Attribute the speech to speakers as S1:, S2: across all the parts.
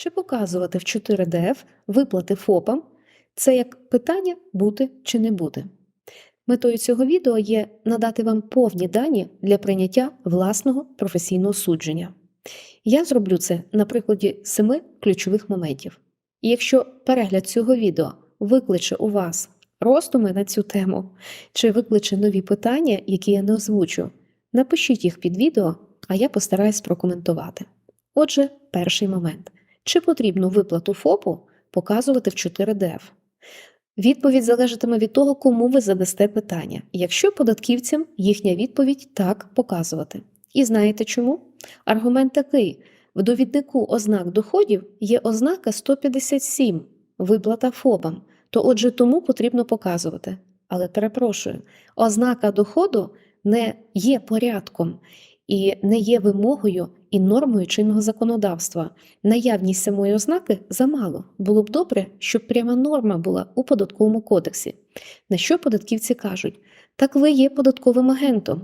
S1: Чи показувати в 4DF виплати ФОПам? Це як питання бути чи не бути. Метою цього відео є надати вам повні дані для прийняття власного професійного судження. Я зроблю це на прикладі семи ключових моментів. І якщо перегляд цього відео викличе у вас роздуми на цю тему, чи викличе нові питання, які я не озвучу, напишіть їх під відео, а я постараюсь прокоментувати. Отже, перший момент. Чи потрібно виплату ФОПу показувати в 4DF? Відповідь залежатиме від того, кому ви задасте питання. Якщо податківцям їхня відповідь так показувати. І знаєте чому? Аргумент такий: в довіднику ознак доходів є ознака 157 виплата ФОПам, то отже тому потрібно показувати. Але перепрошую, ознака доходу не є порядком і не є вимогою і нормою чинного законодавства. Наявність самої ознаки замало. Було б добре, щоб пряма норма була у податковому кодексі. На що податківці кажуть? Так ви є податковим агентом.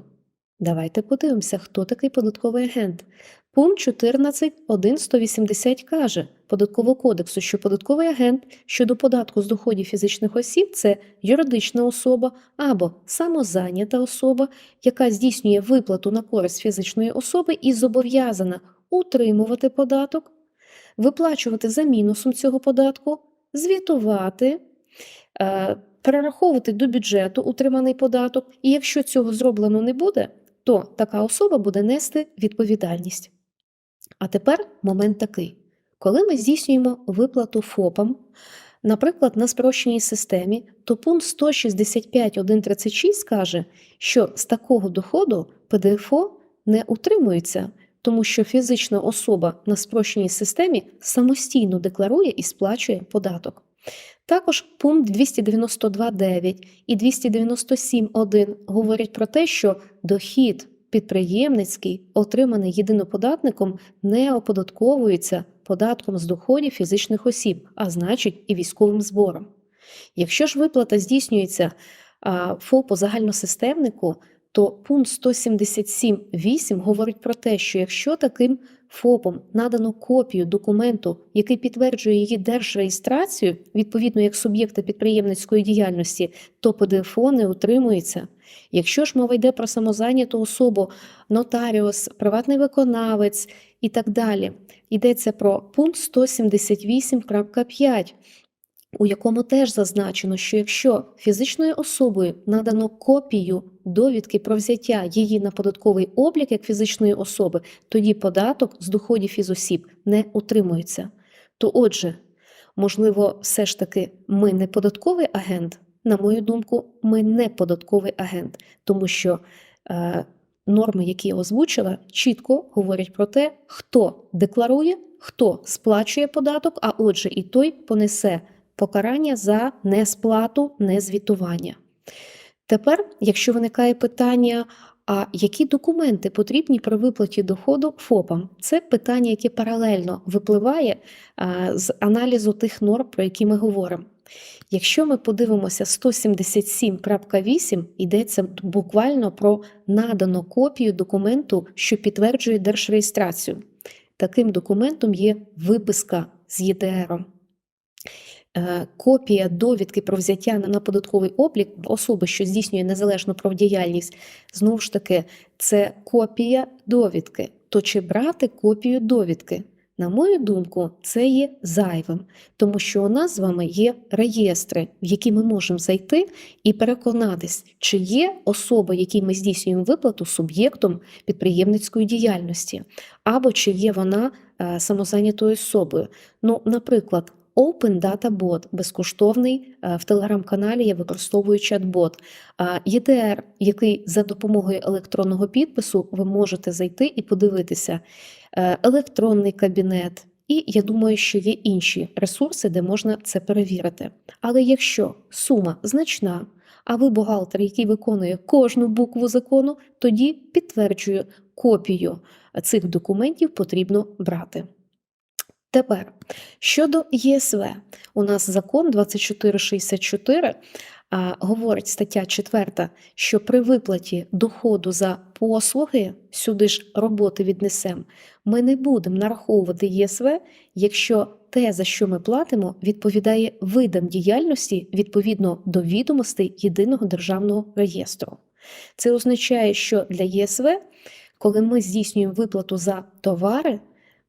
S1: Давайте подивимося, хто такий податковий агент. Пункт 14.1.180 каже Податкового кодексу, що податковий агент щодо податку з доходів фізичних осіб це юридична особа або самозайнята особа, яка здійснює виплату на користь фізичної особи і зобов'язана утримувати податок, виплачувати за мінусом цього податку, звітувати, е, перераховувати до бюджету утриманий податок. І якщо цього зроблено не буде, то така особа буде нести відповідальність. А тепер момент такий: коли ми здійснюємо виплату ФОПам, наприклад, на спрощеній системі, то пункт 165.136 каже, що з такого доходу ПДФО не утримується, тому що фізична особа на спрощеній системі самостійно декларує і сплачує податок. Також пункт 292.9 і 297.1 говорять про те, що дохід підприємницький, отриманий єдиноподатником, не оподатковується податком з доходів фізичних осіб, а значить і військовим збором. Якщо ж виплата здійснюється ФОПу загальносистемнику, то пункт 177.8 говорить про те, що якщо таким ФОПом надано копію документу, який підтверджує її держреєстрацію, відповідно як суб'єкта підприємницької діяльності, то ПДФО не утримується. Якщо ж мова йде про самозайняту особу, нотаріус, приватний виконавець і так далі, йдеться про пункт 178.5, у якому теж зазначено, що якщо фізичною особою надано копію довідки про взяття її на податковий облік як фізичної особи, тоді податок з доходів із осіб не утримується. То отже, можливо, все ж таки ми не податковий агент. На мою думку, ми не податковий агент, тому що е, норми, які я озвучила, чітко говорять про те, хто декларує, хто сплачує податок, а отже, і той понесе покарання за несплату, незвітування. Тепер, якщо виникає питання, а які документи потрібні при виплаті доходу ФОПам? Це питання, яке паралельно випливає з аналізу тих норм, про які ми говоримо. Якщо ми подивимося 177.8, йдеться буквально про надану копію документу, що підтверджує держреєстрацію. Таким документом є виписка з ЄДРом. Е, Копія довідки про взяття на податковий облік особи, що здійснює незалежну правдіяльність, знову ж таки, це копія довідки. То чи брати копію довідки? На мою думку, це є зайвим, тому що у нас з вами є реєстри, в які ми можемо зайти і переконатись, чи є особа, якій ми здійснюємо виплату суб'єктом підприємницької діяльності, або чи є вона е, самозайнятою особою. Ну, наприклад, Open Data Bot безкоштовний е, в телеграм-каналі я використовую чат-бот. ЄДР, який за допомогою електронного підпису ви можете зайти і подивитися, електронний кабінет. І я думаю, що є інші ресурси, де можна це перевірити. Але якщо сума значна, а ви бухгалтер, який виконує кожну букву закону, тоді підтверджую, копію цих документів потрібно брати. Тепер щодо ЄСВ, у нас закон 2464 а, говорить стаття 4, що при виплаті доходу за послуги, сюди ж роботи віднесемо, ми не будемо нараховувати ЄСВ, якщо те, за що ми платимо, відповідає видам діяльності відповідно до відомостей Єдиного державного реєстру. Це означає, що для ЄСВ, коли ми здійснюємо виплату за товари,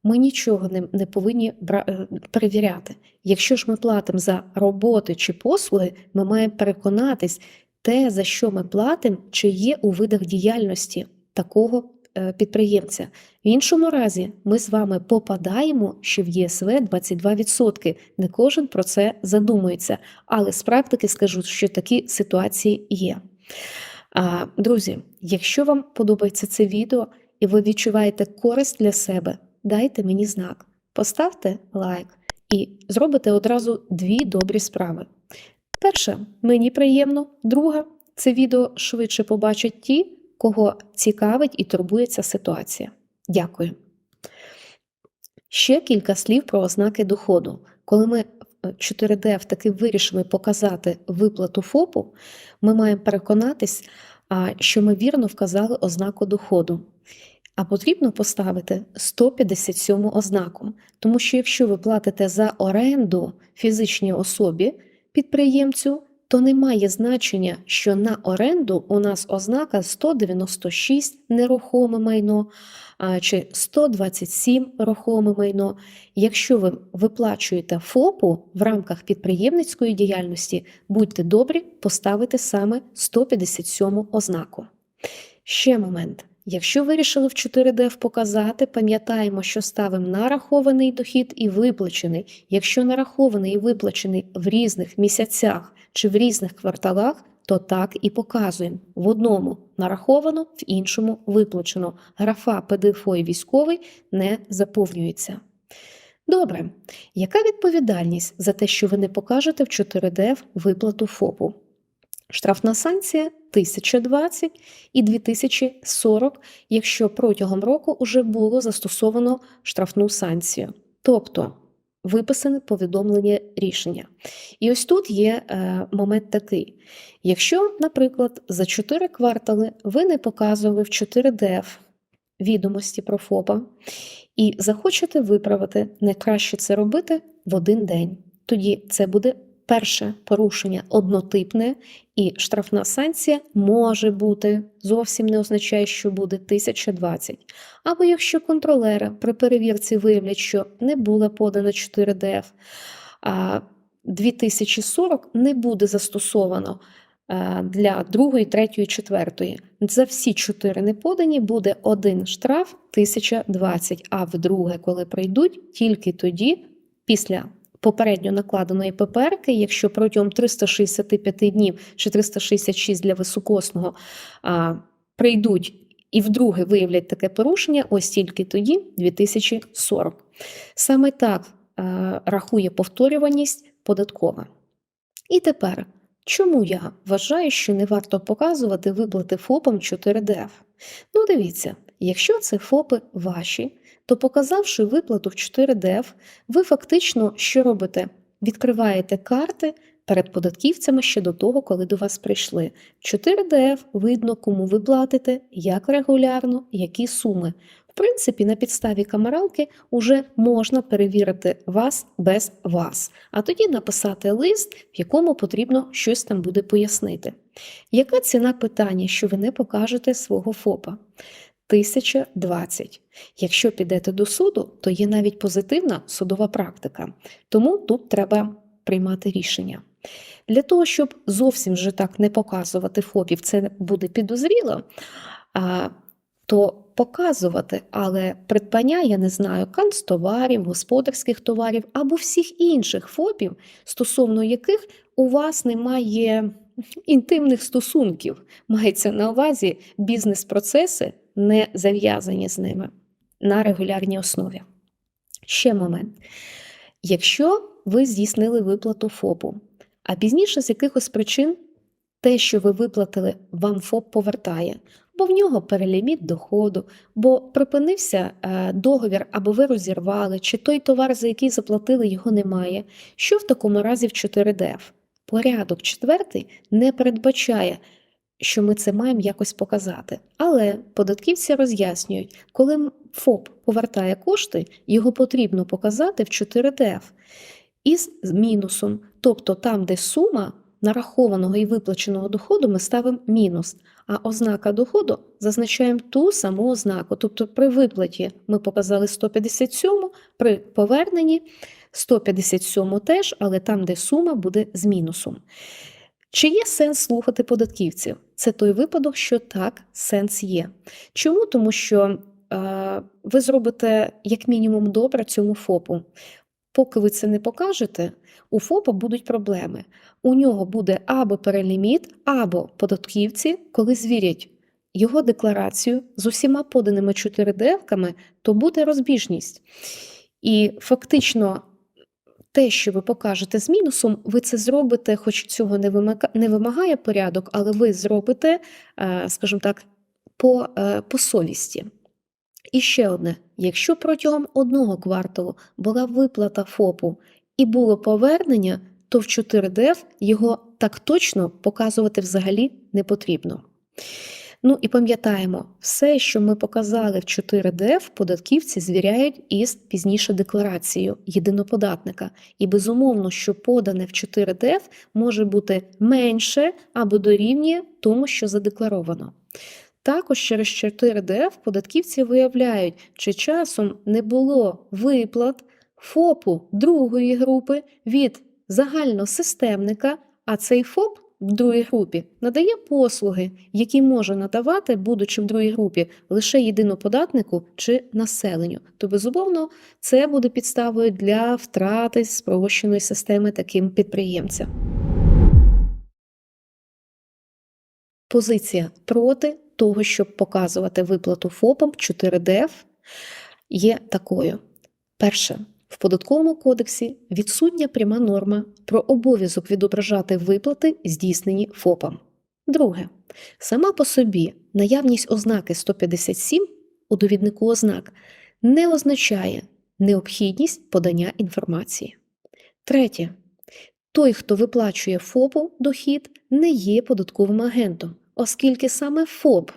S1: ми нічого не, не повинні е, перевіряти. Якщо ж ми платимо за роботи чи послуги, ми маємо переконатись, те, за що ми платимо, чи є у видах діяльності такого е, підприємця. В іншому разі ми з вами попадаємо ще в ЄСВ 22%. Не кожен про це задумується, але з практики скажу, що такі ситуації є. Друзі, якщо вам подобається це відео і ви відчуваєте користь для себе, дайте мені знак, поставте лайк і зробите одразу дві добрі справи. Перша, мені приємно, друга, це відео швидше побачать ті, кого цікавить і турбує ця ситуація. Дякую. Ще кілька слів про ознаки доходу. Коли ми 4D таки вирішили показати виплату ФОПу, ми маємо переконатись, що ми вірно вказали ознаку доходу. А потрібно поставити 157 ознаку, тому що якщо ви платите за оренду фізичній особі підприємцю, то немає значення, що на оренду у нас ознака 196 нерухоме майно чи 127 рухоме майно. Якщо ви виплачуєте ФОПу в рамках підприємницької діяльності, будьте добрі поставити саме 157 ознаку. Ще момент. Якщо вирішили в 4D показати, пам'ятаємо, що ставимо нарахований дохід і виплачений. Якщо нарахований і виплачений в різних місяцях чи в різних кварталах, то так і показуємо. В одному нараховано, в іншому виплачено. Графа ПДФО і військовий не заповнюється. Добре, яка відповідальність за те, що ви не покажете в 4D виплату ФОПу? Штрафна санкція 1020 і 2040, якщо протягом року вже було застосовано штрафну санкцію. Тобто виписане повідомлення рішення. І ось тут є е, момент такий: якщо, наприклад, за 4 квартали ви не показували в 4DF відомості про ФОПа і захочете виправити, найкраще це робити в один день. Тоді це буде перше порушення однотипне, і штрафна санкція може бути, зовсім не означає, що буде 1020. Або якщо контролери при перевірці виявлять, що не було подано 4ДФ, а 2040 не буде застосовано е, для другої, третьої, четвертої. За всі чотири неподані буде один штраф 1020, а вдруге, коли прийдуть, тільки тоді, після попередньо накладеної ППРки, якщо протягом 365 днів чи 366 для високосного а, прийдуть і вдруге виявлять таке порушення, ось тільки тоді 2040. Саме так а, рахує повторюваність податкова. І тепер, чому я вважаю, що не варто показувати виплати ФОПам 4ДФ? Ну, дивіться, якщо це ФОПи ваші, то показавши виплату в 4DF, ви фактично що робите? Відкриваєте карти перед податківцями ще до того, коли до вас прийшли. В 4DF видно, кому ви платите, як регулярно, які суми. В принципі, на підставі камералки вже можна перевірити вас без вас, а тоді написати лист, в якому потрібно щось там буде пояснити. Яка ціна питання, що ви не покажете свого ФОПа? 1020. Якщо підете до суду, то є навіть позитивна судова практика. Тому тут треба приймати рішення. Для того, щоб зовсім вже так не показувати ФОПів, це буде підозріло, то показувати, але придбання, я не знаю, канцтоварів, господарських товарів або всіх інших ФОПів, стосовно яких у вас немає інтимних стосунків, мається на увазі бізнес-процеси не зав'язані з ними на регулярній основі. Ще момент. Якщо ви здійснили виплату ФОПу, а пізніше з якихось причин те, що ви виплатили, вам ФОП повертає, бо в нього переліміт доходу, бо припинився е, договір, або ви розірвали, чи той товар, за який заплатили, його немає. Що в такому разі в 4ДФ? Порядок четвертий не передбачає що ми це маємо якось показати. Але податківці роз'яснюють, коли ФОП повертає кошти, його потрібно показати в 4ДФ із мінусом. Тобто там, де сума нарахованого і виплаченого доходу, ми ставимо мінус, а ознака доходу зазначаємо ту саму ознаку. Тобто при виплаті ми показали 157, при поверненні 157 теж, але там, де сума буде з мінусом. Чи є сенс слухати податківців? Це той випадок, що так, сенс є. Чому? Тому що е, ви зробите як мінімум добре цьому ФОПу. Поки ви це не покажете, у ФОПа будуть проблеми. У нього буде або переліміт, або податківці, коли звірять його декларацію з усіма поданими 4ДФ-ками, то буде розбіжність. І фактично те, що ви покажете з мінусом, ви це зробите, хоч цього не вимагає порядок, але ви зробите, е, скажімо так, по, е, по совісті. І ще одне: якщо протягом одного кварталу була виплата ФОПу і було повернення, то в 4ДФ його так точно показувати взагалі не потрібно. Ну і пам'ятаємо, все, що ми показали в 4ДФ, податківці звіряють із пізніше декларацією єдиноподатника. І безумовно, що подане в 4ДФ може бути менше або дорівнює тому, що задекларовано. Також через 4ДФ податківці виявляють, чи часом не було виплат ФОПу другої групи від загальносистемника, а цей ФОП в другій групі надає послуги, які може надавати, будучи в другій групі, лише єдиноподатнику чи населенню. То, безумовно, це буде підставою для втрати спрощеної системи таким підприємцям. Позиція проти того, щоб показувати виплату ФОПам 4ДФ, є такою. Перше. В податковому кодексі відсутня пряма норма про обов'язок відображати виплати, здійснені ФОПам. Друге. Сама по собі наявність ознаки 157 у довіднику ознак не означає необхідність подання інформації. Третє. Той, хто виплачує ФОПу дохід, не є податковим агентом, оскільки саме ФОП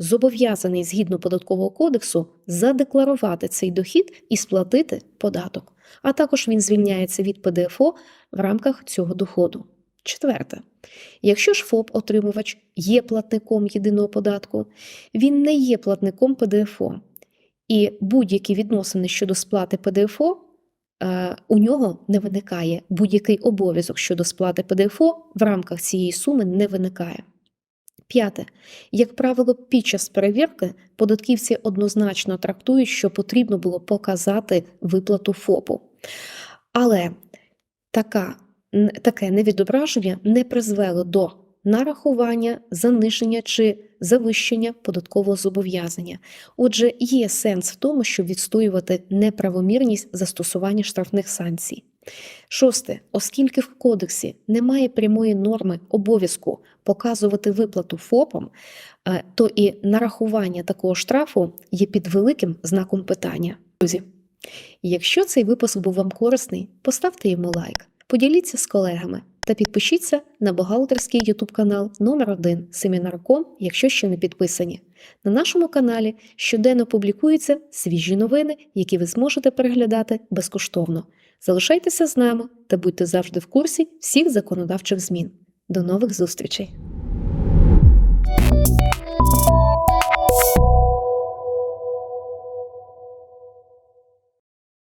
S1: зобов'язаний згідно податкового кодексу задекларувати цей дохід і сплатити податок, а також він звільняється від ПДФО в рамках цього доходу. Четверте, якщо ж ФОП-отримувач є платником єдиного податку, він не є платником ПДФО, і будь-які відносини щодо сплати ПДФО е, у нього не виникає будь-який обов'язок щодо сплати ПДФО в рамках цієї суми не виникає. П'яте. Як правило, під час перевірки податківці однозначно трактують, що потрібно було показати виплату ФОПу. Але така, таке невідображення не призвело до нарахування, заниження чи завищення податкового зобов'язання. Отже, є сенс в тому, щоб відстоювати неправомірність застосування штрафних санкцій. Шосте, оскільки в кодексі немає прямої норми обов'язку показувати виплату ФОПам, е, то і нарахування такого штрафу є під великим знаком питання. Друзі, якщо цей випуск був вам корисний, поставте йому лайк, поділіться з колегами та підпишіться на бухгалтерський YouTube канал номер 1 Семінарком, якщо ще не підписані. На нашому каналі щоденно публікуються свіжі новини, які ви зможете переглядати безкоштовно. Залишайтеся з нами та будьте завжди в курсі всіх законодавчих змін. До нових зустрічей!